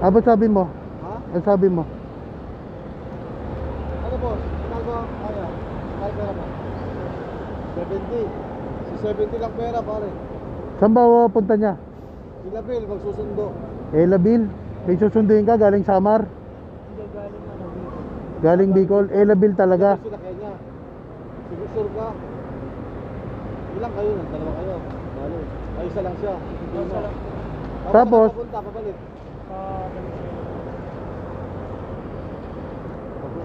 Ah, ba't sabi mo? Ha? Ano sabi mo? Ano boss? Ano ba? Ano? Ano pera mo? 70. Si 70 lang pera pare. Saan ba punta niya? Sila Bill, magsusundo. Ela Bill. May susunduin ka galing Samar? Hindi galing ano. Galing Bicol? Ela Bill talaga? Sila Kenya. Siguro sure ka. Ilang kayo? Dalawa kayo. Balo. Ay, isa lang siya. Isa lang. Tapos? Papunta, papalit.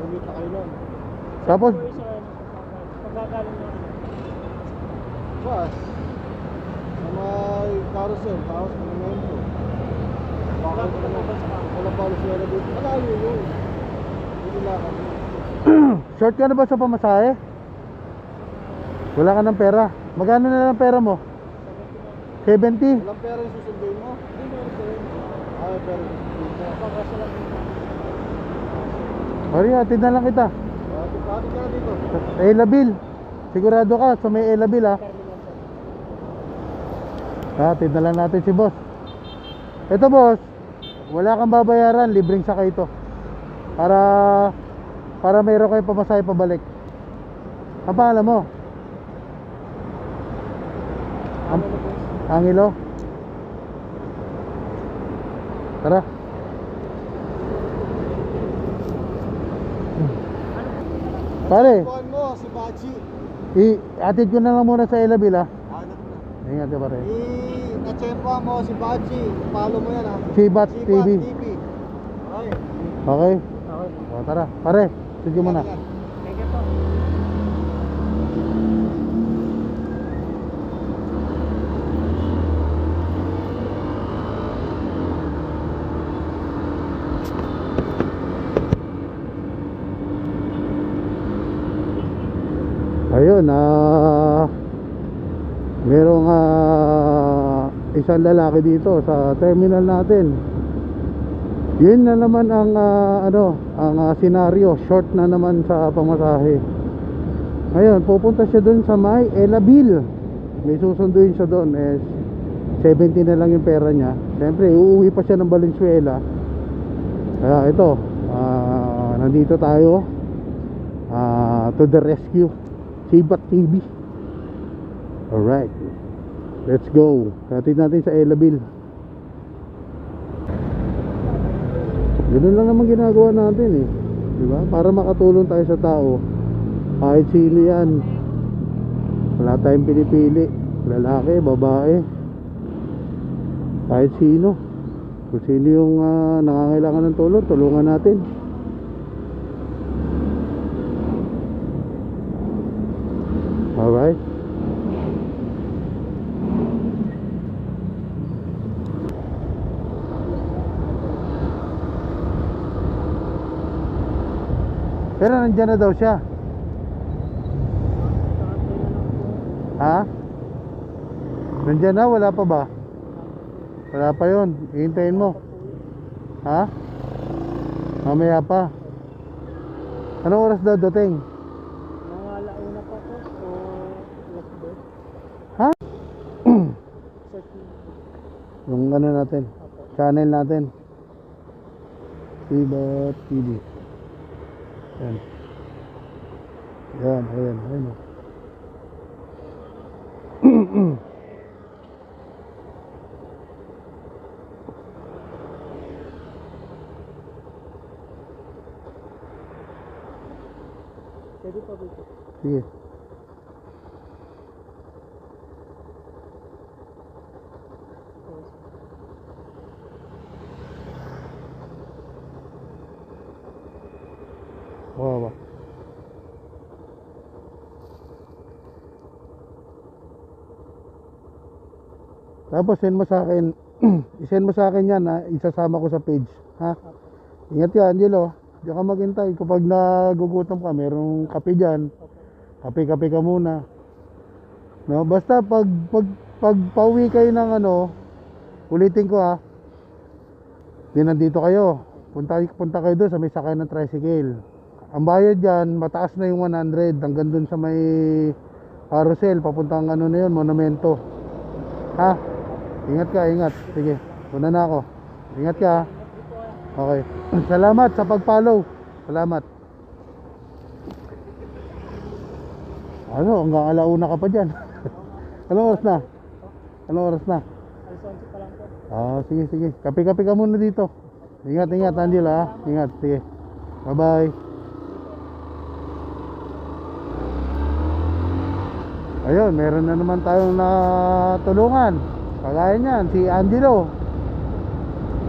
Pag-umit na kayo nun. Tapos, Pagkakaling na. Bas. Sa may carousel, tapos monumento. Bakit ka naman? Wala pa ulit siya dito. Malayo yun. Hindi lang kami. short ka na ba sa pamasahe? Wala ka ng pera. Magkano na lang pera mo? 70? Walang pera yung susunduin mo? Hindi mo rin. Ay, pero yung susunduin mo. Pagkasa lang yung Sorry, atid na lang kita. Ka na dito? Ela Bill. Sigurado ka sa may Ela Bill ha. sir. Atid na lang natin si boss. Ito boss, wala kang babayaran, libreng sakay ito. Para para mayroon kayo pamasahe pabalik. Ang pangalan mo? Ang, Angelo? Tara. Pare, Kuhan mo, si Bachi. i-atid ko na lang muna sa Ela Bill ha. Ano na? Ingat ka pare. I-natsempa mo si Bachi. Follow mo yan ha. Sibat TV. TV. Ay. Okay? Okay. O, tara. Pare, sige mo na. Thank Ayun, ah merong ah, isang lalaki dito sa terminal natin. Yun na naman ang ah, ano, ang ah, senaryo, short na naman sa pamasahe. Ngayon, pupunta siya doon sa may Elabil. May susunduin siya doon eh 70 na lang yung pera niya. Siyempre, uuwi pa siya ng Valenzuela. Kaya ito, ah, nandito tayo ah, to the rescue. Sibat TV. Alright. Let's go. Katid natin sa Elabil. Ganun lang naman ginagawa natin eh. Di ba? Para makatulong tayo sa tao. Kahit sino yan. Wala tayong pinipili. Lalaki, babae. Kahit sino. Kung sino yung ah, nangangailangan ng tulong, tulungan natin. Alright. Pero nandyan na daw siya. Ha? Nandyan na, wala pa ba? Wala pa yun. Hihintayin mo. Ha? Mamaya pa. Anong oras daw dating? Mga launa pa po. O last day. Ha? Yung ano natin, channel natin. Sibat TV. Yan. Yan, ayan, ayan. Pwede pa po. Sige. Baba ba? Tapos send mo sa akin, i-send mo sa akin yan ha, isasama ko sa page, ha? Ingat ka, Angelo. Diyan ka maghintay. Kapag nagugutom ka, merong kape dyan. Kape-kape ka muna. No, basta pag pag pag pauwi kayo ng ano, ulitin ko ha. Di nandito kayo. Punta punta kayo doon sa may sakay ng tricycle. Ang bayad diyan, mataas na yung 100 hanggang doon sa may carousel papuntang ano na yun, monumento. Ha? Ingat ka, ingat. Sige. Una na ako. Ingat ka. ha? Okay. Salamat sa pag-follow. Salamat. Ano, hanggang alauna ka pa dyan. Anong oras na? Anong oras na? Alas 11 pa lang po. Ah, sige, sige. Kape-kape ka muna dito. Ingat, ingat, Angela. ah. Ingat, sige. Bye-bye. Ayun, meron na naman tayong natulungan. Kagaya niyan, si Angelo.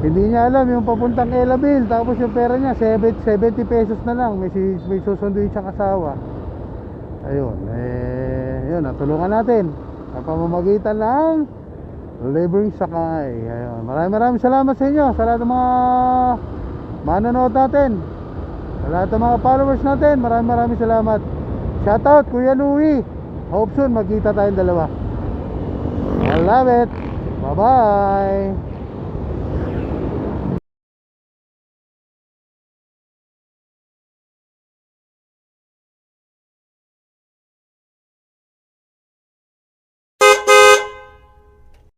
Hindi niya alam yung papuntang Elabil. Tapos yung pera niya, 70 70 pesos na lang. May, may susunduin siyang asawa. Ayun, eh, yun, natulungan natin. Sa pamamagitan ng Laboring Sakay. Ayun. Maraming maraming salamat sa inyo. Sa lahat ng mga manonood natin. Sa lahat ng mga followers natin. Maraming maraming salamat. Shoutout Kuya Louie. Hope soon magkita tayong dalawa. I love it. Bye-bye.